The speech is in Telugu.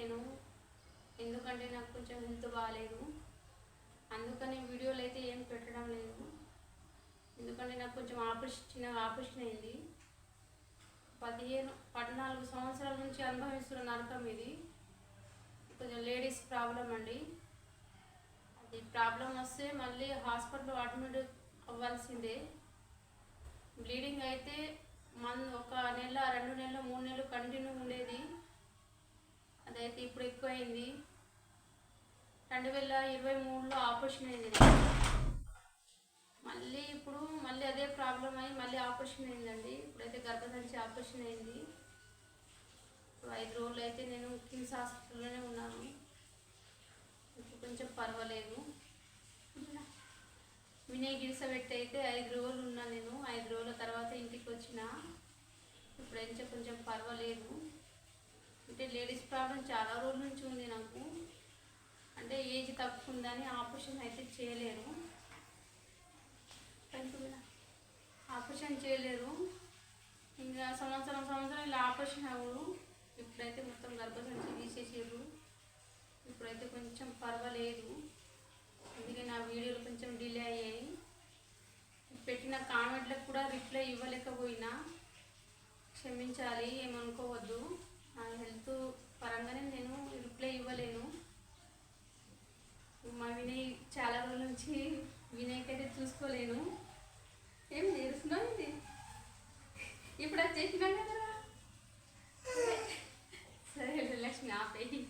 పెడతలేను ఎందుకంటే నాకు కొంచెం హెల్త్ బాగాలేదు అందుకని వీడియోలు అయితే ఏం పెట్టడం లేదు. ఎందుకంటే నాకు కొంచెం ఆపరేషన్ చిన్న ఆపరేషన్ అయింది. పదిహేను పద్నాలుగు సంవత్సరాల నుంచి అనుభవిస్తున్న నరకం ఇది. కొంచెం లేడీస్ ప్రాబ్లం అండి. అది ప్రాబ్లం వస్తే మళ్ళీ హాస్పిటల్లో అడ్మిట్ అవ్వాల్సిందే. బ్లీడింగ్ అయితే మన ఒక నెల రెండు నెలలు మూడు నెలలు కంటిన్యూ ఉండేది. అయితే ఇప్పుడు ఎక్కువైంది. రెండు వేల ఇరవై మూడులో ఆపరేషన్ అయింది మళ్ళీ ఇప్పుడు మళ్ళీ అదే ప్రాబ్లం అయ్యి మళ్ళీ ఆపరేషన్ అయిందండి. ఇప్పుడైతే గర్భసంచి ఆపరేషన్ అయింది. ఇప్పుడు ఐదు రోజులు అయితే నేను కిమ్స్ హాస్పిటల్లోనే ఉన్నాను. ఇప్పుడు కొంచెం పర్వాలేదు. వినయ్ గిరిసబెట్టి అయితే ఐదు రోజులు ఉన్నా నేను. ఐదు రోజుల తర్వాత ఇంటికి వచ్చిన. ఇప్పుడు అయితే కొంచెం పర్వాలేదు. అంటే లేడీస్ ప్రాబ్లం చాలా రోజుల నుంచి ఉంది నాకు. అంటే ఏజ్ తక్కువ ఉందని ఆపరేషన్ అయితే చేయలేరు. ఆపరేషన్ చేయలేరు. ఇంకా సంవత్సరం సంవత్సరం ఇలా ఆపరేషన్ అవ్వరు ఇప్పుడైతే మొత్తం గర్భసంచి తీసేసారు ఇప్పుడైతే కొంచెం పర్వాలేదు. అందుకే నా వీడియోలు కొంచెం డిలే అయ్యాయి. పెట్టిన కామెంట్లకు కూడా రిప్లై ఇవ్వలేకపోయినా. క్షమించాలి ఏమనుకోవద్దు. చూసుకోలేను. ఏం నేర్చుకున్నావు ఇది? ఇప్పుడు అది చేసినా కదా. సరే లక్ష్మి ఆపేయి.